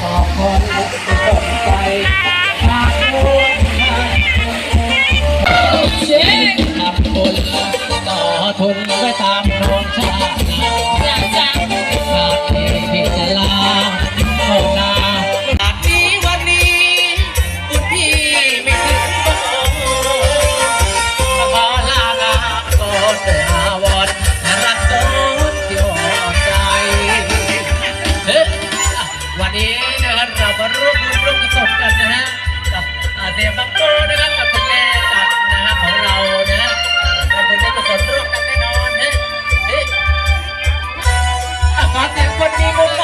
ขอบคุณทุกใจหากรู้ว่เสียงทำคนต่อทนไว้ มาร่วมบุญร่วมกุศลกันนะฮะกับเดียบังโตนะครับกับคุณแม่ตัดนะฮะของเรานะฮะทำบุญร่วมกุศลร่วมกันแน่นอนเฮ้เฮ้ยอาบาเสียงคนดีมุก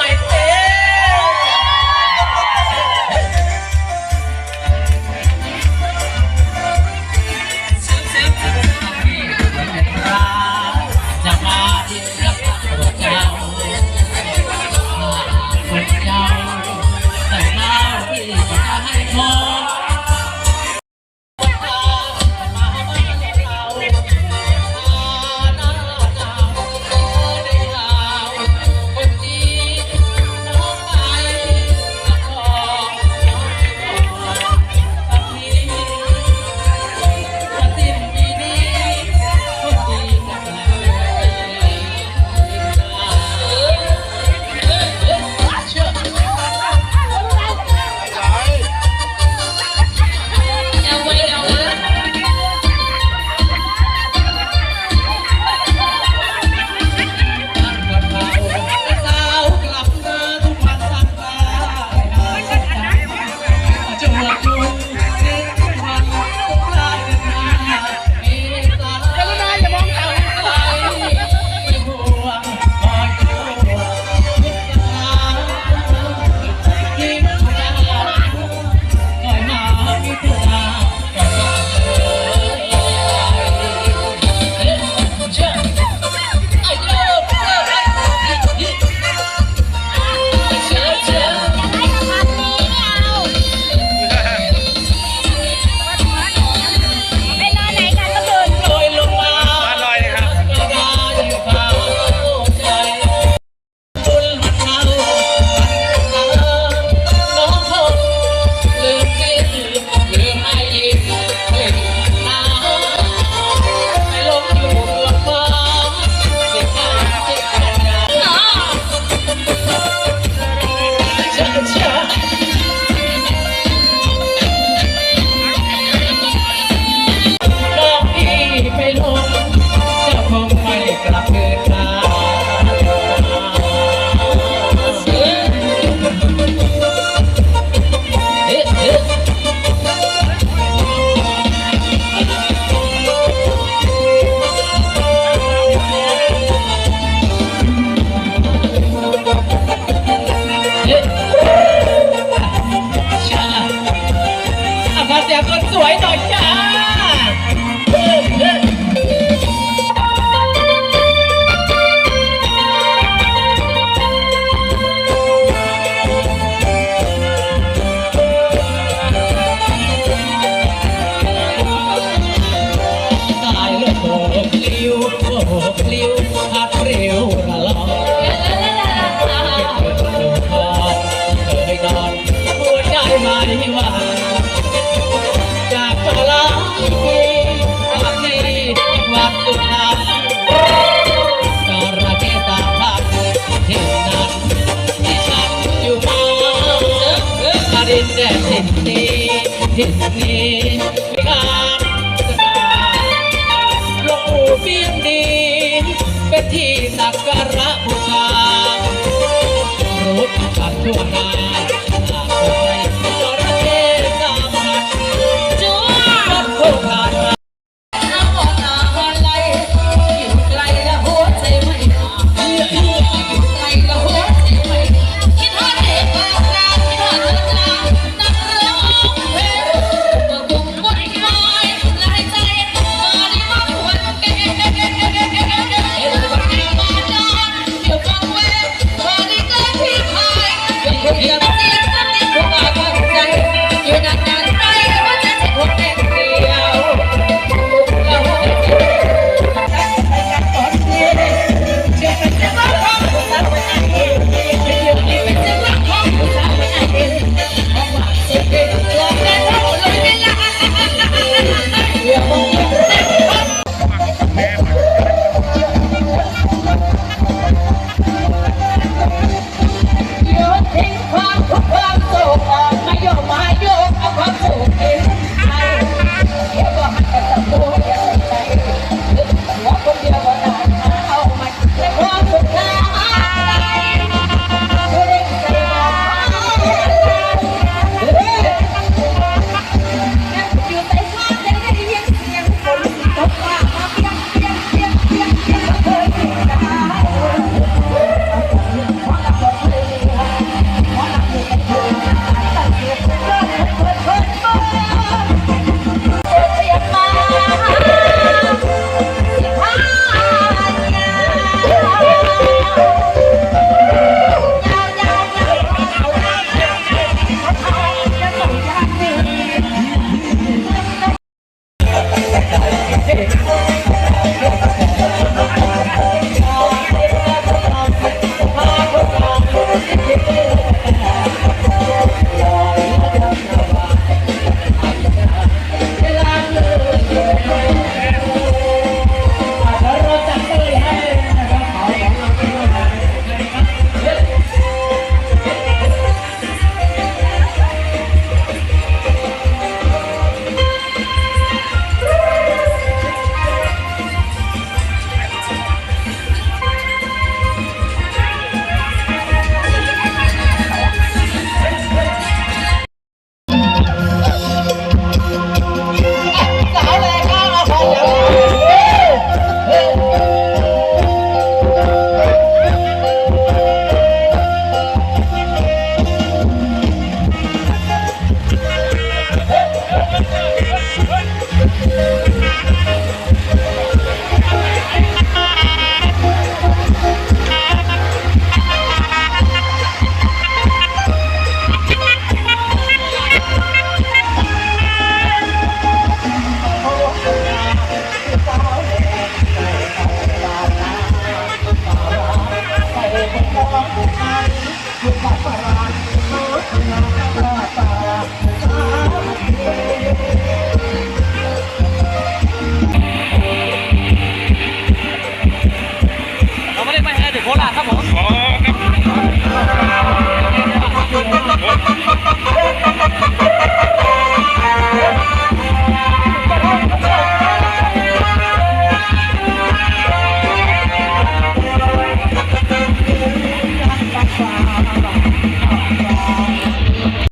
ที่สักการะบูชารูปจักทั่วนา